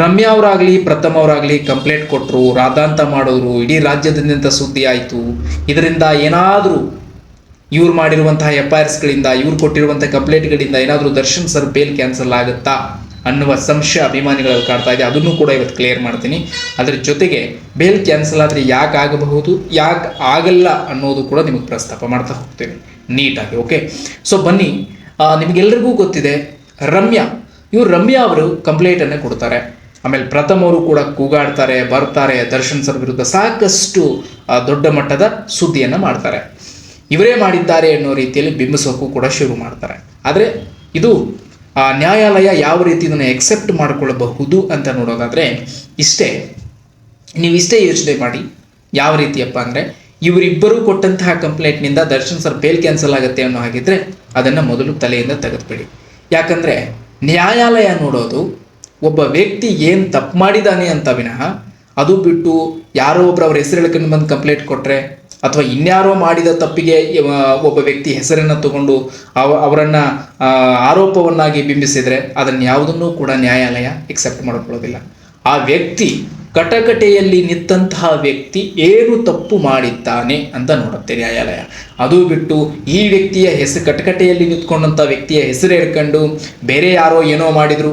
ರಮ್ಯಾ ಅವರಾಗಲಿ, ಪ್ರಥಮ್ ಅವರಾಗಲಿ complaint ಕೊಟ್ಟರು ರಾಧಾಂತ ಮಾಡೋರು, ಇಡೀ ರಾಜ್ಯದಿಂದ ಸುದ್ದಿ ಆಯಿತು. ಇದರಿಂದ ಏನಾದರೂ ಇವ್ರು ಮಾಡಿರುವಂತಹ ಎಫ್ ಐ ಆರ್ಸ್ಗಳಿಂದ ಇವ್ರು ಕೊಟ್ಟಿರುವಂಥ ಕಂಪ್ಲೇಂಟ್ಗಳಿಂದ ಏನಾದರೂ ದರ್ಶನ್ ಸರ್ ಬೇಲ್ ಕ್ಯಾನ್ಸಲ್ ಆಗುತ್ತಾ ಅನ್ನುವ ಸಂಶಯ ಅಭಿಮಾನಿಗಳಲ್ಲಿ ಕಾಡ್ತಾ ಇದೆ. ಅದನ್ನು ಕೂಡ ಇವತ್ತು ಕ್ಲಿಯರ್ ಮಾಡ್ತೀನಿ. ಅದರ ಜೊತೆಗೆ ಬೇಲ್ ಕ್ಯಾನ್ಸಲ್ ಆದರೆ ಯಾಕೆ ಆಗಬಹುದು, ಯಾಕೆ ಆಗಲ್ಲ ಅನ್ನೋದು ಕೂಡ ನಿಮಗೆ ಪ್ರಸ್ತಾಪ ಮಾಡ್ತಾ ಹೋಗ್ತೇನೆ. ನೀಟಾಗಿ, ಓಕೆ? ಸೊ ಬನ್ನಿ. ನಿಮಗೆಲ್ಲರಿಗೂ ಗೊತ್ತಿದೆ, ರಮ್ಯಾ, ಇವ್ರು ರಮ್ಯಾ ಅವರು ಕಂಪ್ಲೇಂಟನ್ನು ಕೊಡ್ತಾರೆ. ಆಮೇಲೆ ಪ್ರಥಮರು ಕೂಡ ಕೂಗಾಡ್ತಾರೆ ಬರ್ತಾರೆ ದರ್ಶನ್ ಸರ್ ವಿರುದ್ಧ ಸಾಕಷ್ಟು ದೊಡ್ಡ ಮಟ್ಟದ ಸುದ್ದಿಯನ್ನು ಮಾಡ್ತಾರೆ. ಇವರೇ ಮಾಡಿದ್ದಾರೆ ಅನ್ನೋ ರೀತಿಯಲ್ಲಿ ಬಿಂಬಿಸೋಕ್ಕೂ ಕೂಡ ಶುರು ಮಾಡ್ತಾರೆ. ಆದರೆ ಇದು ಆ, ನ್ಯಾಯಾಲಯ ಯಾವ ರೀತಿ ಇದನ್ನು ಎಕ್ಸೆಪ್ಟ್ ಮಾಡಿಕೊಳ್ಳಬಹುದು ಅಂತ ನೋಡೋದಾದರೆ ಇಷ್ಟೇ. ನೀವು ಇಷ್ಟೇ ಯೋಚನೆ ಮಾಡಿ. ಯಾವ ರೀತಿಯಪ್ಪ ಅಂದರೆ ಇವರಿಬ್ಬರು ಕೊಟ್ಟಂತಹ ಕಂಪ್ಲೇಂಟ್ನಿಂದ ದರ್ಶನ್ ಸರ್ ಬೇಲ್ ಕ್ಯಾನ್ಸಲ್ ಆಗುತ್ತೆ ಅನ್ನೋ ಹಾಗಿದ್ರೆ ಅದನ್ನು ಮೊದಲು ತಲೆಯಿಂದ ತೆಗೆದುಬಿಡಿ. ಯಾಕಂದರೆ ನ್ಯಾಯಾಲಯ ನೋಡೋದು ಒಬ್ಬ ವ್ಯಕ್ತಿ ಏನು ತಪ್ಪು ಮಾಡಿದ್ದಾನೆ ಅಂತ ವಿನಃ ಅದು ಬಿಟ್ಟು ಯಾರೋ ಒಬ್ರು ಅವ್ರ ಹೆಸರು ಹೇಳ್ಕೊಂಡು ಬಂದು ಕಂಪ್ಲೇಂಟ್ ಕೊಟ್ಟರೆ ಅಥವಾ ಇನ್ಯಾರೋ ಮಾಡಿದ ತಪ್ಪಿಗೆ ಒಬ್ಬ ವ್ಯಕ್ತಿ ಹೆಸರನ್ನು ತಗೊಂಡು ಅವ, ಅವರನ್ನು ಆರೋಪವನ್ನಾಗಿ ಬಿಂಬಿಸಿದರೆ ಅದನ್ನು ಯಾವುದನ್ನೂ ಕೂಡ ನ್ಯಾಯಾಲಯ ಎಕ್ಸೆಪ್ಟ್ ಮಾಡಿಕೊಳ್ಳೋದಿಲ್ಲ. ಆ ವ್ಯಕ್ತಿ ಕಟಕಟೆಯಲ್ಲಿ ನಿಂತಹ ವ್ಯಕ್ತಿ ಏನು ತಪ್ಪು ಮಾಡಿದ್ದಾನೆ ಅಂತ ನೋಡುತ್ತೆ ನ್ಯಾಯಾಲಯ. ಅದು ಬಿಟ್ಟು ಈ ವ್ಯಕ್ತಿಯ ಹೆಸರು ಕಟಕಟೆಯಲ್ಲಿ ನಿಂತ್ಕೊಂಡಂಥ ವ್ಯಕ್ತಿಯ ಹೆಸರು ಹೇಳ್ಕೊಂಡು ಬೇರೆ ಯಾರೋ ಏನೋ ಮಾಡಿದ್ರು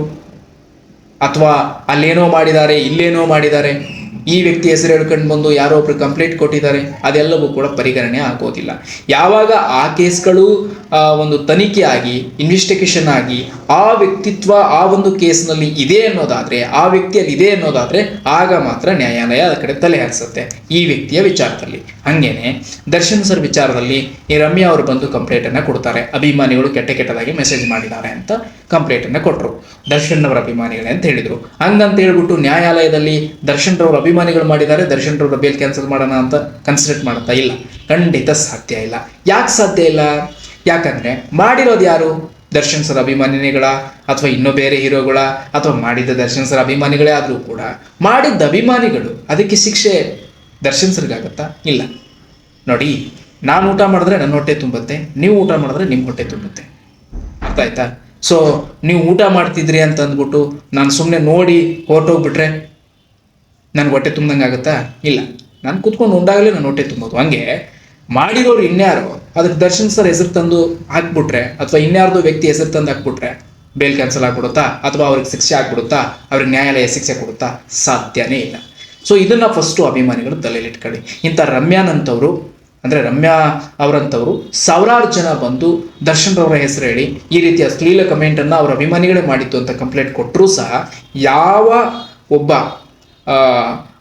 ಅಥವಾ ಅಲ್ಲೇನೋ ಮಾಡಿದ್ದಾರೆ ಇಲ್ಲೇನೋ ಮಾಡಿದ್ದಾರೆ. ಈ ವ್ಯಕ್ತಿ ಹೆಸರು ಹೇಳ್ಕೊಂಡು ಬಂದು ಯಾರೋ ಒಬ್ರು ಕಂಪ್ಲೇಂಟ್ ಕೊಟ್ಟಿದ್ದಾರೆ, ಅದೆಲ್ಲವೂ ಕೂಡ ಪರಿಗಣನೆ ಆಗೋದಿಲ್ಲ. ಯಾವಾಗ ಆ ಕೇಸ್ಗಳು ಒಂದು ತನಿಖೆ ಆಗಿ ಇನ್ವೆಸ್ಟಿಗೇಷನ್ ಆಗಿ, ಆ ವ್ಯಕ್ತಿತ್ವ ಆ ಒಂದು ಕೇಸ್ನಲ್ಲಿ ಇದೆ ಅನ್ನೋದಾದ್ರೆ, ಆ ವ್ಯಕ್ತಿಯಲ್ಲಿ ಇದೆ ಅನ್ನೋದಾದ್ರೆ, ಆಗ ಮಾತ್ರ ನ್ಯಾಯಾಲಯ ಆ ಕಡೆ ತಲೆ ಹಾರಿಸುತ್ತೆ ಈ ವ್ಯಕ್ತಿಯ ವಿಚಾರದಲ್ಲಿ. ಹಂಗೇನೆ, ದರ್ಶನ್ ಸರ್ ವಿಚಾರದಲ್ಲಿ ಈ ರಮ್ಯಾ ಅವರು ಬಂದು ಕಂಪ್ಲೇಂಟ್ ಅನ್ನ ಕೊಡ್ತಾರೆ. ಅಭಿಮಾನಿಗಳು ಕೆಟ್ಟ ಕೆಟ್ಟದಾಗಿ ಮೆಸೇಜ್ ಮಾಡಿದ್ದಾರೆ ಅಂತ ಕಂಪ್ಲೇಂಟ್ ಅನ್ನ ಕೊಟ್ಟರು ದರ್ಶನ್ ಅವರ ಅಭಿಮಾನಿಗಳೇ ಅಂತ ಹೇಳಿದ್ರು. ಹಂಗಂತ ಹೇಳ್ಬಿಟ್ಟು ನ್ಯಾಯಾಲಯದಲ್ಲಿ ದರ್ಶನ್ ರವ್ರ ಅಭಿಮಾನಿಗಳು ಮಾಡಿದ್ದಾರೆ ದರ್ಶನ್ ರವ್ರ ಬೇಲ್ ಕ್ಯಾನ್ಸಲ್ ಮಾಡೋಣ ಅಂತ ಕನ್ಸಿಡರ್ ಮಾಡ್ತಾ ಇಲ್ಲ. ಖಂಡಿತ ಸಾಧ್ಯ ಇಲ್ಲ. ಯಾಕೆ ಸಾಧ್ಯ ಇಲ್ಲ? ಯಾಕಂದ್ರೆ ಮಾಡಿರೋದು ಯಾರು? ದರ್ಶನ್ ಸರ್ ಅಭಿಮಾನಿಗಳ ಅಥವಾ ಇನ್ನೂ ಬೇರೆ ಹೀರೋಗಳ ಅಥವಾ ಮಾಡಿದ ದರ್ಶನ್ ಸರ್ ಅಭಿಮಾನಿಗಳೇ ಆದರೂ ಕೂಡ ಮಾಡಿದ್ದ ಅಭಿಮಾನಿಗಳು ಅದಕ್ಕೆ ಶಿಕ್ಷೆ ದರ್ಶನ್ ಸರ್ಗಾಗತ್ತಾ ಇಲ್ಲ. ನೋಡಿ, ನಾನು ಊಟ ಮಾಡಿದ್ರೆ ನನ್ನ ಹೊಟ್ಟೆ ತುಂಬುತ್ತೆ, ನೀವು ಊಟ ಮಾಡಿದ್ರೆ ನಿಮ್ಮ ಹೊಟ್ಟೆ ತುಂಬುತ್ತೆ. ಅರ್ಥ ಆಯ್ತಾ? ಸೊ ನೀವು ಊಟ ಮಾಡ್ತಿದ್ರಿ ಅಂತ ಅಂದ್ಬಿಟ್ಟು ನಾನು ಸುಮ್ಮನೆ ನೋಡಿ, ಹೊರಟೋಗ್ಬಿಟ್ರೆ ನನಗೆ ಹೊಟ್ಟೆ ತುಂಬಂಗೆ ಆಗುತ್ತಾ? ಇಲ್ಲ. ನಾನು ಕುತ್ಕೊಂಡು ಉಂಡಾಗಲೇ ನಾನು ಹೊಟ್ಟೆ ತುಂಬೋದು. ಹಂಗೆ ಮಾಡಿರೋರು ಇನ್ಯಾರು, ಅದಕ್ಕೆ ದರ್ಶನ್ ಸರ್ ಹೆಸರು ತಂದು ಹಾಕ್ಬಿಟ್ರೆ, ಅಥವಾ ಇನ್ಯಾರ್ದು ವ್ಯಕ್ತಿ ಹೆಸರು ತಂದು ಹಾಕ್ಬಿಟ್ರೆ, ಬೇಲ್ ಕ್ಯಾನ್ಸಲ್ ಆಗ್ಬಿಡುತ್ತಾ? ಅಥವಾ ಅವ್ರಿಗೆ ಶಿಕ್ಷೆ ಆಗ್ಬಿಡುತ್ತಾ? ಅವ್ರಿಗೆ ನ್ಯಾಯಾಲಯ ಶಿಕ್ಷೆ ಕೊಡುತ್ತಾ? ಸಾಧ್ಯನೇ ಇಲ್ಲ. ಸೊ ಇದನ್ನ ಫಸ್ಟು ಅಭಿಮಾನಿಗಳು ತಲೆಯಲ್ಲಿ ಇಟ್ಕೊಳ್ಳಿ. ಇಂಥ ರಮ್ಯಾನಂತವರು ಅಂದರೆ ರಮ್ಯಾ ಅವರಂಥವರು, ಸಾವಿರಾರು ಜನ ಬಂದು ದರ್ಶನ್ ರವರ ಹೆಸರು ಹೇಳಿ, ಈ ರೀತಿಯ ಅಶ್ಲೀಲ ಕಮೆಂಟನ್ನು ಅವರ ಅಭಿಮಾನಿಗಳೇ ಮಾಡಿತ್ತು ಅಂತ ಕಂಪ್ಲೇಂಟ್ ಕೊಟ್ಟರೂ ಸಹ, ಯಾವ ಒಬ್ಬ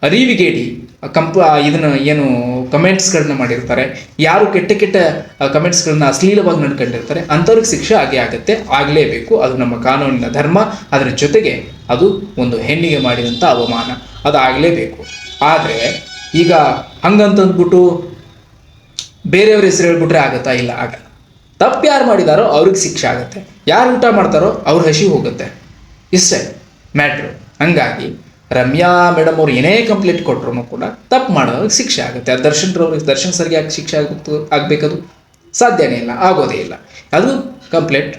ಅರಿವಿಗೇಡಿ ಕಂಪ ಇದನ್ನ ಏನು ಕಮೆಂಟ್ಸ್ಗಳನ್ನ ಮಾಡಿರ್ತಾರೆ. ಯಾರು ಕೆಟ್ಟ ಕೆಟ್ಟ ಕಮೆಂಟ್ಸ್ಗಳನ್ನ ಅಶ್ಲೀಲವಾಗಿ ನಡ್ಕೊಂಡಿರ್ತಾರೆ, ಅಂಥವ್ರಿಗೆ ಶಿಕ್ಷೆ ಆಗೇ ಆಗುತ್ತೆ, ಆಗಲೇಬೇಕು. ಅದು ನಮ್ಮ ಕಾನೂನಿನ ಧರ್ಮ, ಅದರ ಜೊತೆಗೆ ಅದು ಒಂದು ಹೆಣ್ಣಿಗೆ ಮಾಡಿದಂಥ ಅವಮಾನ. ಅದು ಆಗಲೇಬೇಕು. ಆದರೆ, ಈಗ ಹಂಗಂತಂದ್ಬಿಟ್ಟು ಬೇರೆಯವ್ರ ಹೆಸರು ಹೇಳ್ಬಿಟ್ರೆ ಆಗತ್ತಾ ಇಲ್ಲ ಆಗಲ್ಲ ತಪ್ಪು ಯಾರು ಮಾಡಿದಾರೋ ಅವ್ರಿಗೆ ಶಿಕ್ಷೆ ಆಗುತ್ತೆ. ಯಾರು ಊಟ ಮಾಡ್ತಾರೋ ಅವ್ರ ಹಸಿ ಹೋಗುತ್ತೆ. ಇಷ್ಟೇ, ಮ್ಯಾಟ್ರು. ಹಂಗಾಗಿ ರಮ್ಯಾ ಮೇಡಮ್ ಅವ್ರು ಏನೇ ಕಂಪ್ಲೇಂಟ್ ಕೊಟ್ರು ಕೂಡ ತಪ್ಪು ಮಾಡೋರಿಗೆ ಶಿಕ್ಷೆ ಆಗುತ್ತೆ. ಆ ದರ್ಶನ್ ದರ್ಶನ್ ಸರ್ಗೆ ಯಾಕೆ ಶಿಕ್ಷೆ ಆಗುತ್ತೆ, ಆಗಬೇಕದು? ಸಾಧ್ಯನೇ ಇಲ್ಲ, ಆಗೋದೇ ಇಲ್ಲ. ಅದು ಕಂಪ್ಲೇಂಟ್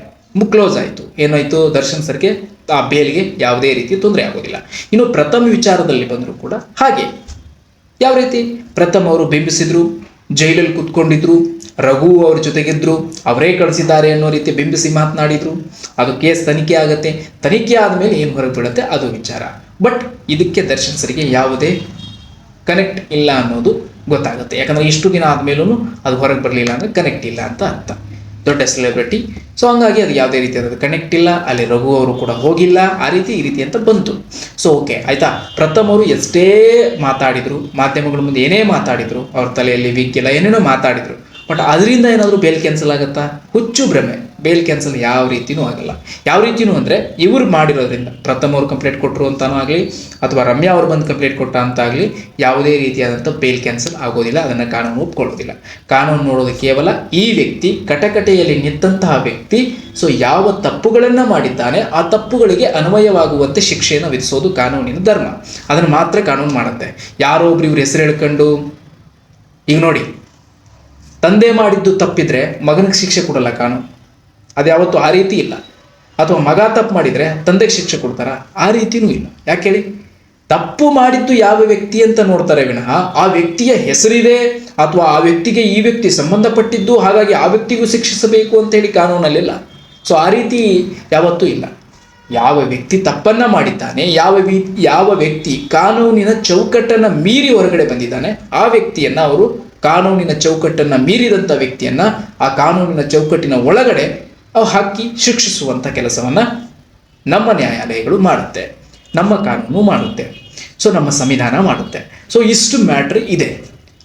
ಕ್ಲೋಸ್ ಆಯಿತು. ಏನಾಯಿತು? ದರ್ಶನ್ ಸರ್ಗೆ ಆ ಬೇಲ್ಗೆ ಯಾವುದೇ ರೀತಿ ತೊಂದರೆ ಆಗೋದಿಲ್ಲ. ಇನ್ನು ಪ್ರಥಮ ವಿಚಾರದಲ್ಲಿ ಬಂದರೂ ಕೂಡ ಹಾಗೆ. ಯಾವ ರೀತಿ? ಪ್ರಥಮ ಅವರು ಬಿಂಬಿಸಿದ್ರು, ಜೈಲಲ್ಲಿ ಕುತ್ಕೊಂಡಿದ್ರು ರಘು ಅವ್ರ ಜೊತೆಗಿದ್ರು, ಅವರೇ ಕಳಿಸಿದ್ದಾರೆ ಅನ್ನೋ ರೀತಿ ಬಿಂಬಿಸಿ ಮಾತನಾಡಿದ್ರು. ಅದು ಕೇಸ್ ತನಿಖೆ ಆಗುತ್ತೆ. ತನಿಖೆ ಆದಮೇಲೆ ಏನು ಹೊರಗೆ ಬೀಳುತ್ತೆ ಅದು ವಿಚಾರ. ಬಟ್ ಇದಕ್ಕೆ ದರ್ಶನ್ ಸರಿಗೆ ಯಾವುದೇ ಕನೆಕ್ಟ್ ಇಲ್ಲ ಅನ್ನೋದು ಗೊತ್ತಾಗುತ್ತೆ. ಯಾಕಂದ್ರೆ ಇಷ್ಟು ದಿನ ಆದಮೇಲೂ ಅದು ಹೊರಗೆ ಬರಲಿಲ್ಲ ಅಂದ್ರೆ ಕನೆಕ್ಟ್ ಇಲ್ಲ ಅಂತ ಅರ್ಥ. ದೊಡ್ಡ ಸೆಲೆಬ್ರಿಟಿ ಸೊ ಹಂಗಾಗಿ ಅದು ಯಾವುದೇ ರೀತಿಯಾದ ಕನೆಕ್ಟ್ ಇಲ್ಲ. ಅಲ್ಲಿ ರಘು ಅವರು ಕೂಡ ಹೋಗಿಲ್ಲ. ಆ ರೀತಿ, ಈ ರೀತಿ ಅಂತ ಬಂತು. ಸೊ ಓಕೆ ಆಯ್ತಾ? ಪ್ರಥಮ್ ಅವರು ಎಷ್ಟೇ ಮಾತಾಡಿದರು, ಮಾಧ್ಯಮಗಳ ಮುಂದೆ ಏನೇ ಮಾತಾಡಿದರು, ಅವ್ರ ತಲೆಯಲ್ಲಿ ವೀಕ್ ಇಲ್ಲ ಏನೇನೋ ಮಾತಾಡಿದ್ರು. ಬಟ್ ಅದರಿಂದ ಏನಾದರೂ ಬೇಲ್ ಕ್ಯಾನ್ಸಲ್ ಆಗುತ್ತಾ? ಹುಚ್ಚು ಭ್ರಮೆ. ಬೇಲ್ ಕ್ಯಾನ್ಸಲ್ ಯಾವ ರೀತಿನೂ ಆಗಲ್ಲ. ಯಾವ ರೀತಿನೂ ಅಂದರೆ ಇವರು ಮಾಡಿರೋದ್ರಿಂದ. ಪ್ರಥಮ ಅವ್ರು ಕಂಪ್ಲೇಂಟ್ ಕೊಟ್ಟರು ಅಂತಾನೂ ಆಗಲಿ, ಅಥವಾ ರಮ್ಯಾ ಅವ್ರು ಬಂದು ಕಂಪ್ಲೇಂಟ್ ಕೊಟ್ಟ ಅಂತ ಆಗಲಿ, ಯಾವುದೇ ರೀತಿಯಾದಂಥ ಬೇಲ್ ಕ್ಯಾನ್ಸಲ್ ಆಗೋದಿಲ್ಲ. ಅದನ್ನು ಕಾನೂನು ಒಪ್ಕೊಳ್ಳೋದಿಲ್ಲ ಕಾನೂನು ನೋಡೋದು ಕೇವಲ ಈ ವ್ಯಕ್ತಿ ಕಟಕಟೆಯಲ್ಲಿ ನಿಂತಹ ವ್ಯಕ್ತಿ ಸೊ ಯಾವ ತಪ್ಪುಗಳನ್ನು ಮಾಡಿದ್ದಾನೆ, ಆ ತಪ್ಪುಗಳಿಗೆ ಅನ್ವಯವಾಗುವಂತೆ ಶಿಕ್ಷೆಯನ್ನು ವಿಧಿಸೋದು ಕಾನೂನಿನ ಧರ್ಮ. ಅದನ್ನು ಮಾತ್ರ ಕಾನೂನು ಮಾಡುತ್ತೆ. ಯಾರೋ ಒಬ್ರು ಇವ್ರ ಹೆಸರು ಹೇಳ್ಕೊಂಡು, ಈಗ ನೋಡಿ ತಂದೆ ಮಾಡಿದ್ದು ತಪ್ಪಿದ್ರೆ ಮಗನಿಗೆ ಶಿಕ್ಷೆ ಕೊಡಲ್ಲ ಕಾನೂನು ಅದ್ಯಾವತ್ತು ಆ ರೀತಿ ಇಲ್ಲ. ಅಥವಾ ಮಗ ತಪ್ಪು ಮಾಡಿದರೆ ತಂದೆಗೆ ಶಿಕ್ಷೆ ಕೊಡ್ತಾರಾ? ಆ ರೀತಿನೂ ಇಲ್ಲ. ಯಾಕೆ ಹೇಳಿ? ತಪ್ಪು ಮಾಡಿದ್ದು ಯಾವ ವ್ಯಕ್ತಿ ಅಂತ ನೋಡ್ತಾರೆ ವಿನಃ ಆ ವ್ಯಕ್ತಿಯ ಹೆಸರಿದೆ ಅಥವಾ ಆ ವ್ಯಕ್ತಿಗೆ ಈ ವ್ಯಕ್ತಿ ಸಂಬಂಧಪಟ್ಟಿದ್ದು, ಹಾಗಾಗಿ ಆ ವ್ಯಕ್ತಿಗೂ ಶಿಕ್ಷಿಸಬೇಕು ಅಂತ ಹೇಳಿ ಕಾನೂನಲ್ಲಿಲ್ಲ. ಸೊ ಆ ರೀತಿ ಯಾವತ್ತೂ ಇಲ್ಲ. ಯಾವ ವ್ಯಕ್ತಿ ತಪ್ಪನ್ನ ಮಾಡಿದ್ದಾನೆ, ಯಾವ ಯಾವ ವ್ಯಕ್ತಿ ಕಾನೂನಿನ ಚೌಕಟ್ಟನ್ನು ಮೀರಿ ಹೊರಗಡೆ ಬಂದಿದ್ದಾನೆ, ಆ ವ್ಯಕ್ತಿಯನ್ನ ಅವರು ಕಾನೂನಿನ ಚೌಕಟ್ಟನ್ನು ಮೀರಿದಂಥ ವ್ಯಕ್ತಿಯನ್ನು ಆ ಕಾನೂನಿನ ಚೌಕಟ್ಟಿನ ಒಳಗಡೆ ಅವು ಹಾಕಿ ಶಿಕ್ಷಿಸುವಂಥ ಕೆಲಸವನ್ನು ನಮ್ಮ ನ್ಯಾಯಾಲಯಗಳು ಮಾಡುತ್ತೆ, ನಮ್ಮ ಕಾನೂನು ಮಾಡುತ್ತೆ, ಸೊ ನಮ್ಮ ಸಂವಿಧಾನ ಮಾಡುತ್ತೆ. ಸೊ ಇಷ್ಟು ಮ್ಯಾಟ್ರ್ ಇದೆ.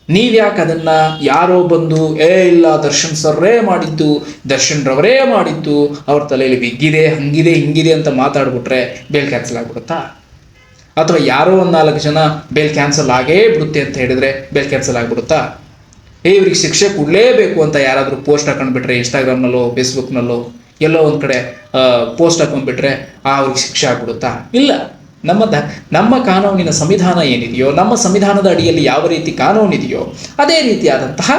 ನೀವ್ಯಾಕೆ ಅದನ್ನು ಯಾರೋ ಬಂದು, ಏ ಇಲ್ಲ, ದರ್ಶನ್ ಸರ್ರೇ ಮಾಡಿದ್ದು, ದರ್ಶನ್ ರವರೇ ಮಾಡಿದ್ದು, ಅವ್ರ ತಲೆಯಲ್ಲಿ ಬಿಗ್ಗಿದೆ ಹಂಗಿದೆ, ಹಿಂಗಿದೆ ಅಂತ ಮಾತಾಡ್ಬಿಟ್ರೆ ಬೇಲ್ ಕ್ಯಾನ್ಸಲ್ ಆಗ್ಬಿಡುತ್ತಾ? ಅಥವಾ ಯಾರೋ ಒಂದು ನಾಲ್ಕು ಜನ ಬೇಲ್ ಕ್ಯಾನ್ಸಲ್ ಆಗೇ ಬಿಡುತ್ತೆ ಅಂತ ಹೇಳಿದ್ರೆ ಬೇಲ್ ಕ್ಯಾನ್ಸಲ್ ಆಗ್ಬಿಡುತ್ತಾ? ಏ ಇವ್ರಿಗೆ ಶಿಕ್ಷೆ ಕೊಡಲೇಬೇಕು ಅಂತ ಯಾರಾದರೂ ಪೋಸ್ಟ್ ಹಾಕೊಂಡ್ಬಿಟ್ರೆ ಇನ್ಸ್ಟಾಗ್ರಾಮ್ನಲ್ಲೋ ಫೇಸ್ಬುಕ್ನಲ್ಲೋ ಎಲ್ಲೋ ಒಂದು ಕಡೆ ಪೋಸ್ಟ್ ಹಾಕೊಂಡ್ಬಿಟ್ರೆ ಆ ಅವ್ರಿಗೆ ಶಿಕ್ಷೆ ಆಗ್ಬಿಡುತ್ತಾ? ಇಲ್ಲ. ನಮ್ಮ ದ, ನಮ್ಮ ಕಾನೂನಿನ ಸಂವಿಧಾನ ಏನಿದೆಯೋ, ನಮ್ಮ ಸಂವಿಧಾನದ ಅಡಿಯಲ್ಲಿ ಯಾವ ರೀತಿ ಕಾನೂನಿದೆಯೋ, ಅದೇ ರೀತಿಯಾದಂತಹ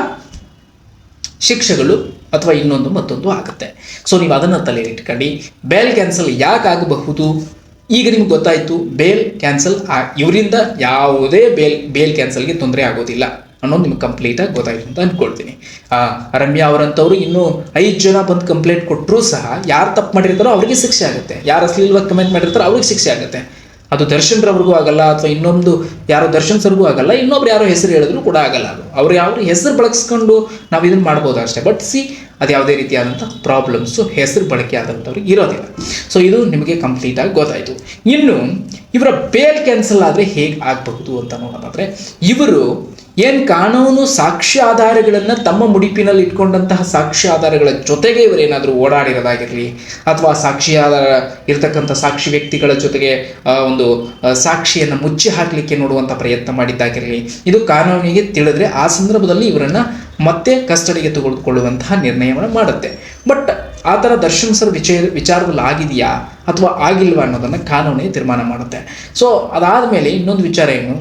ಶಿಕ್ಷೆಗಳು ಅಥವಾ ಇನ್ನೊಂದು ಮತ್ತೊಂದು ಆಗುತ್ತೆ. ಸೊ ನೀವು ಅದನ್ನು ತಲೆಯಲ್ಲಿ ಇಟ್ಕೊಂಡು. ಬೇಲ್ ಕ್ಯಾನ್ಸಲ್ ಯಾಕೆ ಆಗಬಹುದು? ಈಗ ನಿಮ್ಗೆ ಗೊತ್ತಾಯಿತು ಬೇಲ್ ಕ್ಯಾನ್ಸಲ್ ಆ, ಇವರಿಂದ ಯಾವುದೇ ಬೇಲ್ ಬೇಲ್ ಕ್ಯಾನ್ಸಲ್ಗೆ ತೊಂದರೆ ಆಗೋದಿಲ್ಲ. ಅನ್ನೋದು ನಿಮ್ಗೆ ಕಂಪ್ಲೀಟಾಗಿ ಗೊತ್ತಾಯ್ತು ಅಂತ ಅಂದ್ಕೊಳ್ತೀನಿ ರಮ್ಯಾ ಅವರಂಥವ್ರು ಇನ್ನೂ ಐದು ಜನ ಬಂದು ಕಂಪ್ಲೇಂಟ್ ಕೊಟ್ಟರೂ ಸಹ ಯಾರು ತಪ್ಪು ಮಾಡಿರ್ತಾರೋ ಅವ್ರಿಗೆ ಶಿಕ್ಷೆ ಆಗುತ್ತೆ. ಯಾರು ಅಶ್ಲೀಲವಾಗಿ ಕಮೆಂಟ್ ಮಾಡಿರ್ತಾರೋ ಅವ್ರಿಗೆ ಶಿಕ್ಷೆ ಆಗುತ್ತೆ. ಅದು ದರ್ಶನ್ ರವ್ರಿಗೂ ಆಗಲ್ಲ ಅಥವಾ ಇನ್ನೊಂದು ಯಾರೋ ದರ್ಶನ್ ಸರ್ಗೂ ಆಗಲ್ಲ, ಇನ್ನೊಬ್ರು ಯಾರೋ ಹೆಸರು ಹೇಳಿದ್ರು ಕೂಡ ಆಗಲ್ಲ ಅದು. ಅವ್ರು ಯಾವ ಹೆಸರು ಬಳಸ್ಕೊಂಡು ನಾವು ಇದನ್ನ ಮಾಡ್ಬೋದು ಅಷ್ಟೇ. ಬಟ್ ಸಿ ಅದು ಯಾವುದೇ ರೀತಿಯಾದಂಥ ಪ್ರಾಬ್ಲಮ್ಸು ಹೆಸರು ಬಳಕೆ ಆದಂಥವ್ರಿಗೆ ಇರೋದಿಲ್ಲ. ಸೊ ಇದು ನಿಮಗೆ ಕಂಪ್ಲೀಟಾಗಿ ಗೊತ್ತಾಯಿತು. ಇನ್ನು, ಇವರ ಬೇಲ್ ಕ್ಯಾನ್ಸಲ್ ಆದರೆ ಹೇಗೆ ಆಗಬಹುದು ಅಂತ ನೋಡೋದಾದರೆ, ಇವರು ಏನು ಕಾನೂನು ಸಾಕ್ಷ್ಯ ಆಧಾರಗಳನ್ನು ತಮ್ಮ ಮುಡಿಪಿನಲ್ಲಿ ಇಟ್ಕೊಂಡಂತಹ ಸಾಕ್ಷ್ಯ ಆಧಾರಗಳ ಜೊತೆಗೆ ಇವರೇನಾದರೂ ಓಡಾಡಿರೋದಾಗಿರಲಿ, ಅಥವಾ ಸಾಕ್ಷಿ ಆಧಾರ ಇರತಕ್ಕಂಥ ಸಾಕ್ಷಿ ವ್ಯಕ್ತಿಗಳ ಜೊತೆಗೆ ಒಂದು ಸಾಕ್ಷಿಯನ್ನು ಮುಚ್ಚಿ ಹಾಕಲಿಕ್ಕೆ ನೋಡುವಂಥ ಪ್ರಯತ್ನ ಮಾಡಿದ್ದಾಗಿರಲಿ, ಇದು ಕಾನೂನಿಗೆ ತಿಳಿದ್ರೆ ಆ ಸಂದರ್ಭದಲ್ಲಿ ಇವರನ್ನು ಮತ್ತೆ ಕಸ್ಟಡಿಗೆ ತೆಗೆದುಕೊಳ್ಳುವಂತಹ ನಿರ್ಣಯವನ್ನು ಮಾಡುತ್ತೆ. ಬಟ್ ಆ ಥರ ದರ್ಶನ್ ಸರ್ ವಿಚಾರ ವಿಚಾರದಲ್ಲಿ ಆಗಿದೆಯಾ, ಅಥವಾ ಆಗಿಲ್ವಾ ಅನ್ನೋದನ್ನು ಕಾನೂನೇ ತೀರ್ಮಾನ ಮಾಡುತ್ತೆ. ಸೊ ಅದಾದ ಮೇಲೆ ಇನ್ನೊಂದು ವಿಚಾರ ಏನು?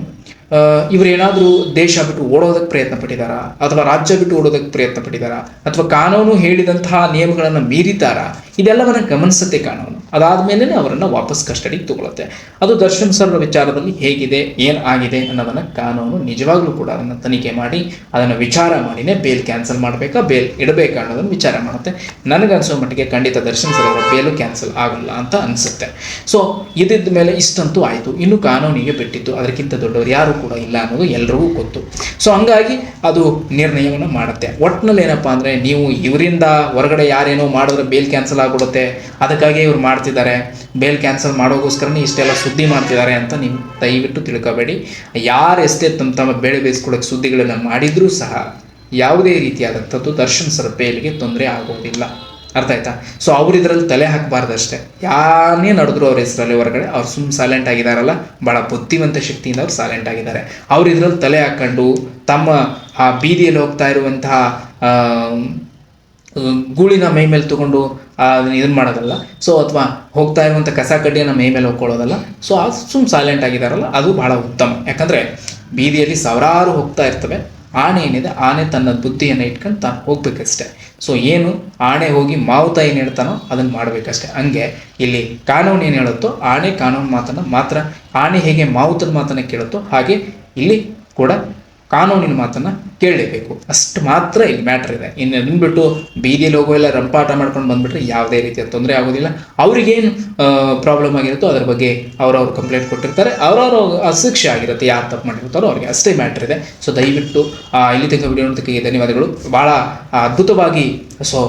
ಇವರೇನಾದರೂ ದೇಶ ಬಿಟ್ಟು ಓಡೋದಕ್ಕೆ ಪ್ರಯತ್ನ ಪಟ್ಟಿದಾರ? ಅಥವಾ ರಾಜ್ಯ ಬಿಟ್ಟು ಓಡೋದಕ್ಕೆ ಪ್ರಯತ್ನ ಪಟ್ಟಿದಾರ? ಅಥವಾ ಕಾನೂನು ಹೇಳಿದಂತಹ ನಿಯಮಗಳನ್ನು ಮೀರಿದ್ದಾರಾ? ಇದೆಲ್ಲವನ್ನ ಗಮನಿಸುತ್ತೆ ಕಾನೂನು ಅದಾದಮೇಲೆ ಅವರನ್ನು ವಾಪಸ್ ಕಸ್ಟಡಿಗೆ ತಗೊಳುತ್ತೆ. ಅದು ದರ್ಶನ್ ಸರ್ ವಿಚಾರದಲ್ಲಿ ಹೇಗಿದೆ, ಏನು ಆಗಿದೆ ಅನ್ನೋದನ್ನು ಕಾನೂನು ನಿಜವಾಗ್ಲೂ ಕೂಡ ಅದನ್ನು ತನಿಖೆ ಮಾಡಿ, ಅದನ್ನು ವಿಚಾರ ಮಾಡಿನೇ ಬೇಲ್ ಕ್ಯಾನ್ಸಲ್ ಮಾಡಬೇಕಾ, ಬೇಲ್ ಇಡಬೇಕಾ ಅನ್ನೋದನ್ನು ವಿಚಾರ ಮಾಡುತ್ತೆ. ನನಗನ್ಸೋ ಮಟ್ಟಿಗೆ ಖಂಡಿತ ದರ್ಶನ್ ಸರ್ ಅವರ ಬೇಲು ಕ್ಯಾನ್ಸಲ್ ಆಗಲ್ಲ ಅಂತ ಅನಿಸುತ್ತೆ. ಸೊ ಇದಿದ್ದ ಮೇಲೆ ಇಷ್ಟಂತೂ ಆಯಿತು. ಇನ್ನು ಕಾನೂನಿಗೆ ಬಿಟ್ಟಿತ್ತು ಅದಕ್ಕಿಂತ ದೊಡ್ಡವರು ಯಾರು ಕೂಡ ಇಲ್ಲ ಅನ್ನೋದು ಎಲ್ಲರಿಗೂ ಗೊತ್ತು. ಸೊ, ಹಂಗಾಗಿ ಅದು ನಿರ್ಣಯವನ್ನು ಮಾಡುತ್ತೆ. ಒಟ್ಟಿನಲ್ಲಿ ಏನಪ್ಪಾ ಅಂದರೆ, ನೀವು ಇವರಿಂದ ಹೊರಗಡೆ ಯಾರೇನೋ ಮಾಡಿದ್ರೆ ಬೇಲ್ ಕ್ಯಾನ್ಸಲ್ ಆಗಿಬಿಡುತ್ತೆ ಅದಕ್ಕಾಗಿ ಇವ್ರು ಮಾಡ್ತಿದ್ದಾರೆ. ಬೇಲ್ ಕ್ಯಾನ್ಸಲ್ ಮಾಡೋಕ್ಕೋಸ್ಕರನೇ ಇಷ್ಟೆಲ್ಲ ಸುದ್ದಿ ಮಾಡ್ತಿದ್ದಾರೆ ಅಂತ ನೀವು ದಯವಿಟ್ಟು ತಿಳ್ಕೊಬೇಡಿ. ಯಾರು ಎಷ್ಟೇ ತಮ್ಮ ತಮ್ಮ ಬೇಳೆ ಬೇಯಿಸ್ಕೊಳ್ಳೋಕೆ ಸುದ್ದಿಗಳನ್ನು ಮಾಡಿದರೂ ಸಹ ಯಾವುದೇ ರೀತಿಯಾದಂಥದ್ದು ದರ್ಶನ್ ಸರ್ ಬೇಲ್ಗೆ ತೊಂದರೆ ಆಗೋದಿಲ್ಲ. ಅರ್ಥ ಆಯ್ತಾ? ಸೊ ಅವ್ರು ಇದರಲ್ಲಿ ತಲೆ ಹಾಕಬಾರ್ದಷ್ಟೇ ಯಾನೇ ನಡೆದ್ರು ಅವ್ರ ಹೆಸರಲ್ಲಿ ಹೊರಗಡೆ ಅವ್ರು ಸುಮ್ಮನೆ ಸೈಲೆಂಟ್ ಆಗಿದಾರಲ್ಲ ಭಾಳ ಬುದ್ಧಿವಂತ ಶಕ್ತಿಯಿಂದ ಅವ್ರು ಸೈಲೆಂಟ್ ಆಗಿದ್ದಾರೆ. ಅವ್ರು ಇದರಲ್ಲಿ ತಲೆ ಹಾಕ್ಕೊಂಡು ತಮ್ಮ ಆ ಬೀದಿಯಲ್ಲಿ ಹೋಗ್ತಾ ಇರುವಂತಹ ಗೂಳಿನ ಮೈ ಮೇಲೆ ತಗೊಂಡು ಇದನ್ನ ಮಾಡೋದಲ್ಲ. ಸೊ ಅಥವಾ ಹೋಗ್ತಾ ಇರುವಂಥ ಕಸ ಕಡ್ಡಿಯನ್ನು ಮೈ ಮೇಲೆ ಹೋಗ್ಕೊಳ್ಳೋದಲ್ಲ ಸೊ ಅದು ಸುಮ್ಮನೆ ಸೈಲೆಂಟ್ ಆಗಿದಾರಲ್ಲ, ಅದು ಬಹಳ ಉತ್ತಮ. ಯಾಕಂದರೆ ಬೀದಿಯಲ್ಲಿ ಸಾವಿರಾರು ಹೋಗ್ತಾ ಇರ್ತವೆ. ಆನೆ ಏನಿದೆ, ಆನೆ ತನ್ನ ಬುದ್ಧಿಯನ್ನು ಇಟ್ಕೊಂಡು ತಾನು ಹೋಗ್ಬೇಕಷ್ಟೆ. ಸೊ ಏನು ಆನೆ ಹೋಗಿ ಮಾವುತ ಏನು ಹೇಳ್ತಾನೋ ಅದನ್ನು ಮಾಡಬೇಕಷ್ಟೆ. ಹಂಗೆ ಇಲ್ಲಿ ಕಾನೂನು ಏನು ಹೇಳುತ್ತೋ, ಆನೆ ಕಾನೂನು ಮಾತನ್ನು ಮಾತ್ರ, ಆನೆ ಹೇಗೆ ಮಾವುತನ ಮಾತನ್ನು ಕೇಳುತ್ತೋ ಹಾಗೆ ಇಲ್ಲಿ ಕೂಡ ಕಾನೂನಿನ ಮಾತನ್ನು ಕೇಳಲೇಬೇಕು. ಅಷ್ಟು ಮಾತ್ರ ಇಲ್ಲಿ ಮ್ಯಾಟ್ರ್ ಇದೆ. ಇನ್ನು ನಿನ್ಬಿಟ್ಟು ಬೀದಿ ಬೀದಿಯಲ್ಲಿ ಹೋಗೋ ಎಲ್ಲ ರಂಪಾಟ ಮಾಡ್ಕೊಂಡು ಬಂದ್ಬಿಟ್ರೆ ಯಾವುದೇ ರೀತಿಯ ತೊಂದರೆ ಆಗೋದಿಲ್ಲ. ಅವ್ರಿಗೇನು ಪ್ರಾಬ್ಲಮ್ ಆಗಿರುತ್ತೋ ಅದ್ರ ಬಗ್ಗೆ ಅವರವ್ರು ಕಂಪ್ಲೇಂಟ್ ಕೊಟ್ಟಿರ್ತಾರೆ. ಅವರವ್ರ ಅಶಿಕ್ಷೆ ಆಗಿರುತ್ತೆ. ಯಾರು ತಪ್ಪು ಮಾಡಿರ್ತಾರೋ ಅವ್ರಿಗೆ ಅಷ್ಟೇ ಮ್ಯಾಟ್ರ್ ಇದೆ. ಸೊ ದಯವಿಟ್ಟು ಇಲ್ಲಿ ತನಕ ವಿಡಿಯೋ ನೋಡೋದಕ್ಕೆ ಧನ್ಯವಾದಗಳು. ಭಾಳ ಅದ್ಭುತವಾಗಿ ಸೊ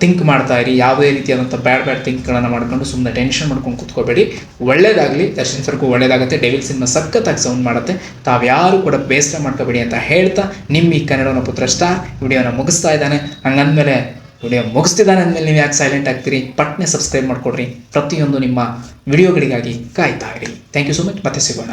ಥಿಂಕ್ ಮಾಡ್ತಾ ಇರಿ, ಯಾವುದೇ ರೀತಿಯಾದಂಥ ಬ್ಯಾಡ್ ಬ್ಯಾಡ್ ಥಿಂಕ್ಗಳನ್ನು ಮಾಡ್ಕೊಂಡು ಸುಮ್ಮನೆ ಟೆನ್ಷನ್ ಮಾಡ್ಕೊಂಡು ಕೂತ್ಕೋಬೇಡಿ. ಒಳ್ಳೇದಾಗಲಿ, ದರ್ಶನ್ ಸರ್ಗೂ ಒಳ್ಳೇದಾಗುತ್ತೆ ಡೆವಿಲ್ ಸಿನಿಮಾ ಸಖತ್ತಾಗಿ ಸೌಂಡ್ ಮಾಡುತ್ತೆ. ತಾವ್ಯಾರು ಕೂಡ ಬೇಸರ ಮಾಡ್ಕೋಬೇಡಿ ಅಂತ ಹೇಳ್ತಾ, ನಿಮ್ಮ ಈ ಕನ್ನಡನ ಪುತ್ರ ಸ್ಟಾರ್ ವಿಡಿಯೋನ ಮುಗಿಸ್ತಾ ಇದ್ದಾನೆ. ಹಂಗಂದಮೇಲೆ ವಿಡಿಯೋ ಮುಗಿಸ್ತಿದ್ದಾನೆ ಅಂದಮೇಲೆ ನೀವು ಯಾಕೆ ಸೈಲೆಂಟ್ ಆಗ್ತೀರಿ? ಪಟ್ನೆ ಸಬ್ಸ್ಕ್ರೈಬ್ ಮಾಡ್ಕೊಡ್ರಿ. ಪ್ರತಿಯೊಂದು ನಿಮ್ಮ ವಿಡಿಯೋಗಳಿಗಾಗಿ ಕಾಯ್ತಾ ಇರಿ. ಥ್ಯಾಂಕ್ ಯು ಸೊ ಮಚ್ ಮತ್ತೆ ಸಿಗೋಣ.